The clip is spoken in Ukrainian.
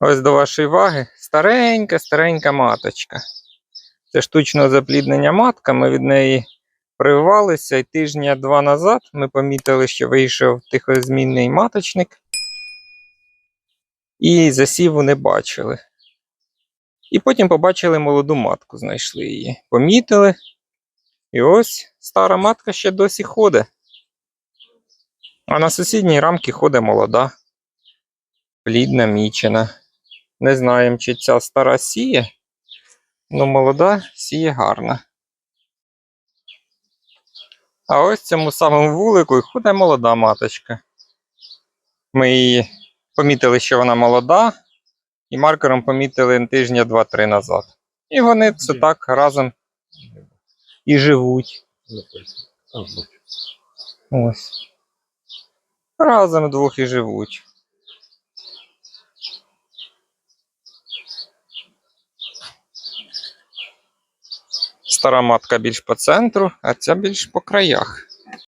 Ось до вашої уваги старенька, старенька маточка. Це штучного запліднення матка. Ми від неї прививалися, і тижня два назад ми помітили, що вийшов тихозмінний маточник. І засіву не бачили. І потім побачили молоду матку, знайшли її. Помітили. І ось стара матка ще досі ходить. А на сусідній рамці ходить молода, плідна мічена. Не знаємо, чи ця стара сіє, але молода сіє гарно. А ось цьому самому вулику і ходить молода маточка. Ми її помітили, що вона молода, і маркером помітили тижня 2-3 назад. І вони це так разом і живуть. Ось. Разом двох і живуть. Стара матка більш по центру, а ця більш по краях.